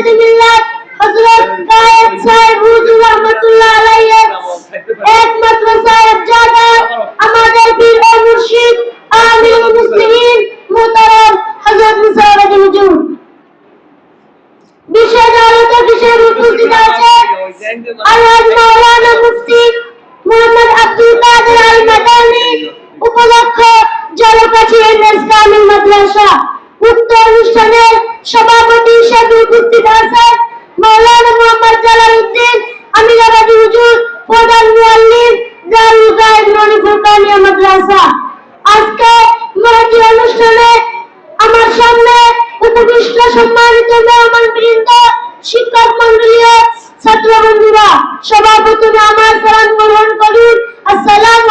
মুজাদ্দিদ মিল্লাত হযরত গায়েব সাহেব হুজুর রহমাতুল্লাহ আলাইহি একমাত্র সাহেব জাদা, আমাদের বীর ও মুর্শিদ, আমিরুল মুসলিমিন, মুহতারাম হযরত মুসাওয়াদ হুজুর। বিশেষ আলোচক হিসেবে উপস্থিত আছেন আলহাজ মাওলানা মুফতি মোহাম্মদ আব্দুল কাদের আল মাদানী উপলক্ষ জলকাঠি এমএস কামিল মাদ্রাসা। উক্ত অনুষ্ঠানের সভাপতি হিসেবে উপস্থিত আছেন মাওলানা মোহাম্মদ জালালউদ্দিন আমিরাবাদী হুজুর, প্রধান মুআল্লিম দারুল গায়েব ননি ফুরকানিয়া মাদ্রাসা আজকে মহতি অনুষ্ঠানে আমার সামনে উপবিষ্ট সম্মানিত মেহমান বৃন্দ শিক্ষক মন্ডলীয় ছাত্র বন্ধুরা সভাপতি আমার সালাম গ্রহণ করুন। আসসালামু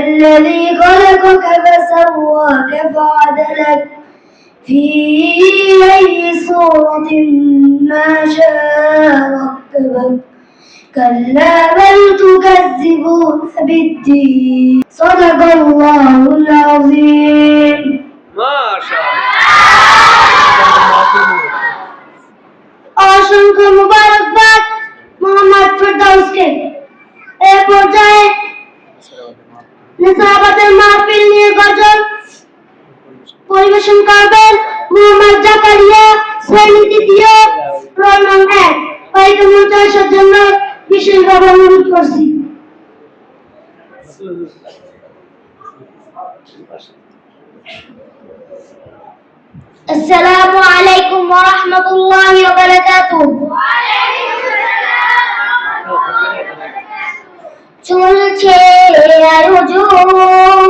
الذي خلقك فسواك فعدلك في أي صورة ما شاء ركبك كلا بل تكذبون بالدين صدق الله العظيم অসংখ্য মুবারকবাদ মোহাম্মদ ফেরদাউসকে এ পর্যায়ে নিসাবাতের মাহফিল নিয়ে গজল পরিবেশন করবেন মোহাম্মদ জাকারিয়া শ্রেণী তৃতীয় রোল নং এক পাইকে মঞ্চাসের জন্য বিশেষভাবে অনুরোধ করছি السلام عليكم ورحمة الله وبركاته চলছে আয়োজন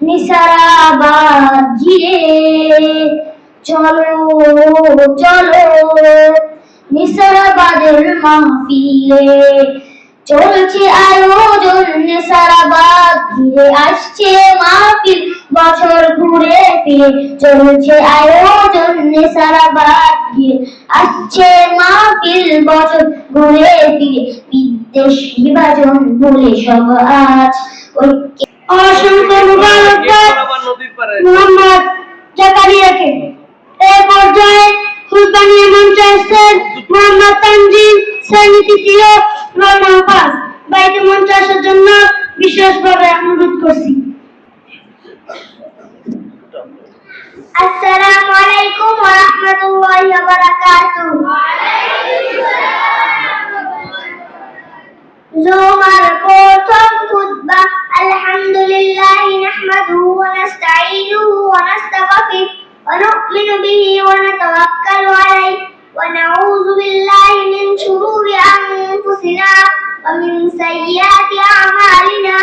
নিসারাবাদ ঘিরে চলো চলো নিসারাবাদের মাহফিলে চলছে আয়োজন নিসারাবাদ ঘিরে আসছে মাহফিল। বছর ঘুরে ফিরে চলছে আয়োজন নিসারাবাদ ঘিরে আসছে মাহফিল। বছর ঘুরে ফিরে বিদ্বেষ বিভাজন ভুলে সব আজ ঐক্যে। অসংখ্য মোহাম্মদ জাকারিয়াকে। এই পর্যায়ে মঞ্চে আসছেন মোহাম্মদ তানজিম শ্রেণি তৃতীয় রোল পাস বাইকে মঞ্চে আসার জন্য বিশেষভাবে অনুরোধ করছি। আসসালামু আলাইকুম ওয়া রাহমাতুল্লাহি ওয়া نتوكل عليه ونعوذ بالله من شرور أنفسنا ومن سيئات أعمالنا